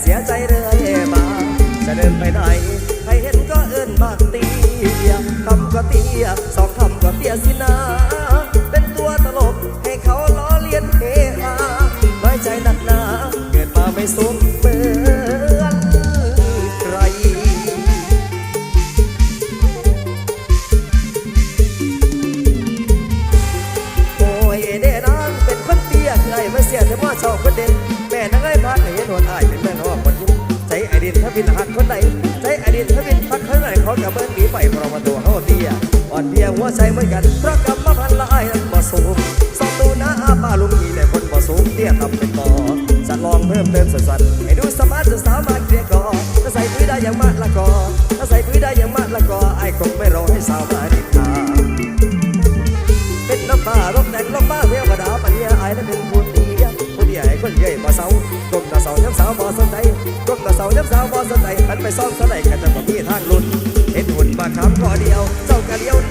เสียใจเรื่อยมาจะเดินไปไหนใครเห็นก็เอื้นบากเตียคำก็เตี้ยสองคำก็เตี้ยสินา ไม่ครอาตัวเฮาเตี้ยอ่อนเพียงหัวใจเหมือนกันเพราะกรรมาพันละอายนั้มาสูงสองตัวน้าอาป้าลุงมีแต่คนมาสูงเตี้ยทำเป็นต่อจะลองเพิ่มเติมสัตว์ให้ดูสมาร์ทสาวมาเกลี้ยกอถ้าใส่ปุ๋ได้อย่างมากละกอถ้าใส่ปุ๋ได้อย่างมากละกอไอ้คงไม่รอให้สาวมาดิบตาเป็นน้ำป่าลบแดงลมบ้าเทวดาปัญญยไอ้แล้นเป็นผู้ดีผู้ดีไอ้คนเย่มาเสาก้มระเสาย้ำสาวบ่สนใจก้มตาเสาน้ำสาวบ่สนใจมันไปซ่อมสไลด์กันจะบอก cambodia, so galeon,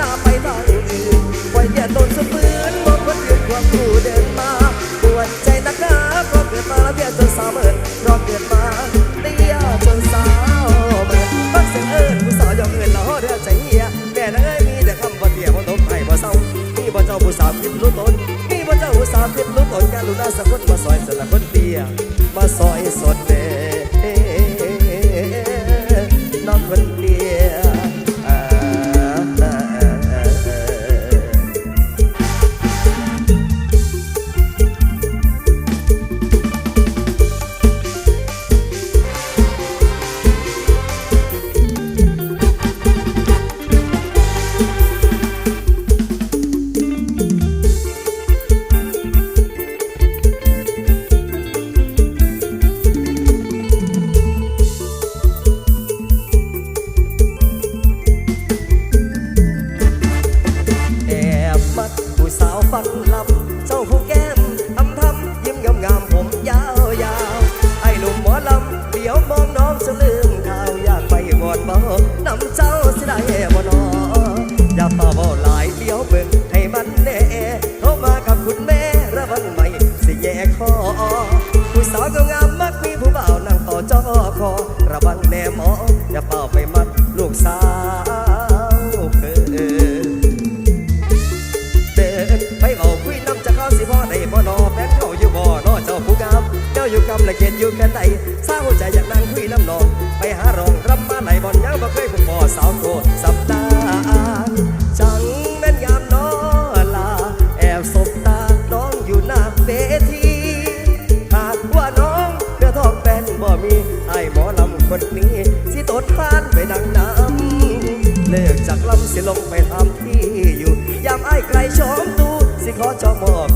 ลงไปทำที่อยู่ยามไอ้ไกลชมตูสิขอจอมอบ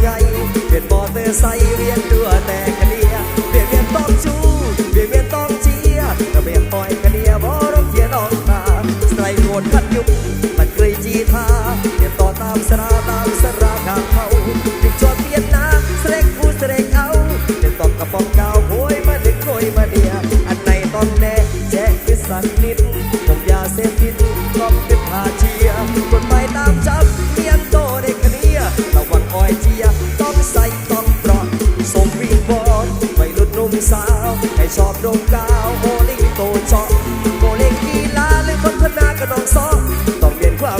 ใหญ่เป็นบอเตอร์ไซเรียนตัวแต่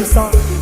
officer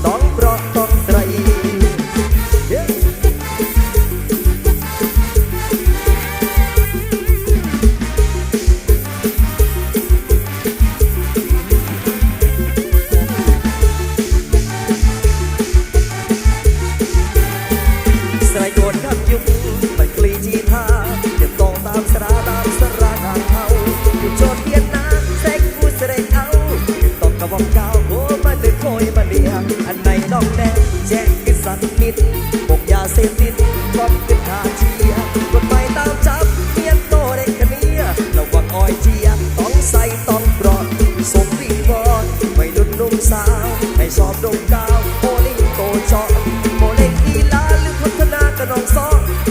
น้องซ้อ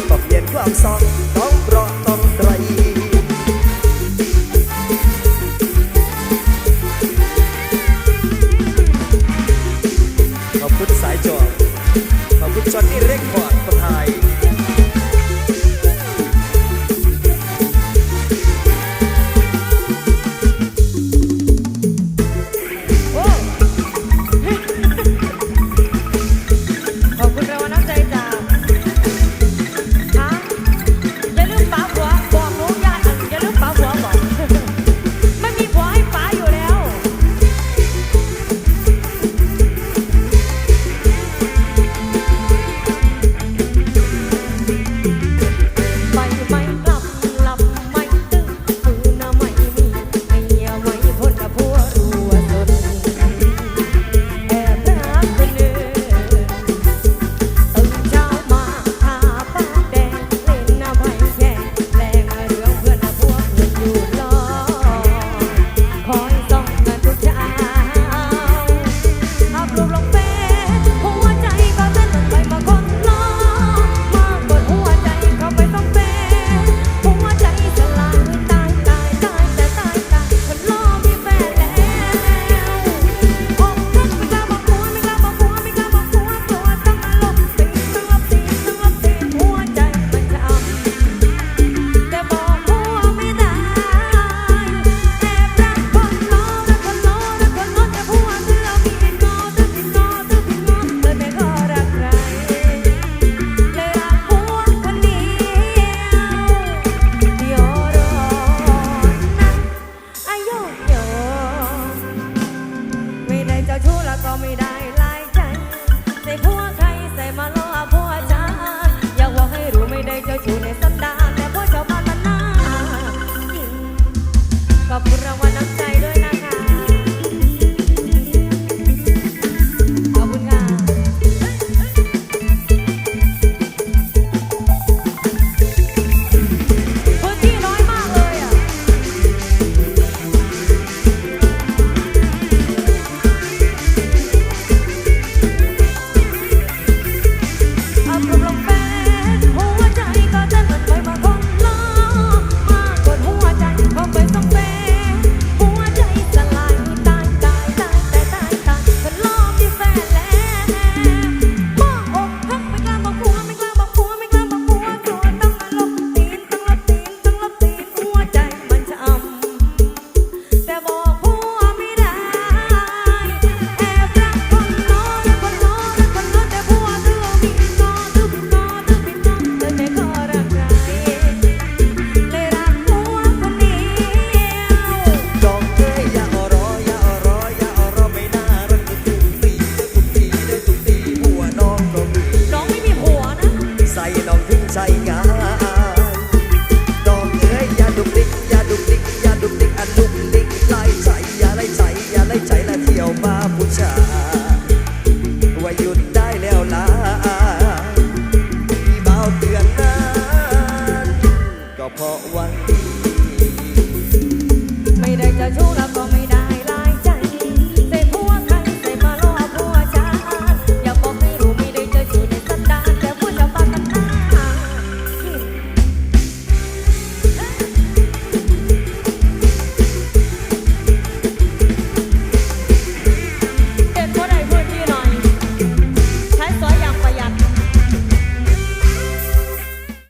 ต้องเปลี่ยนความซอน้อง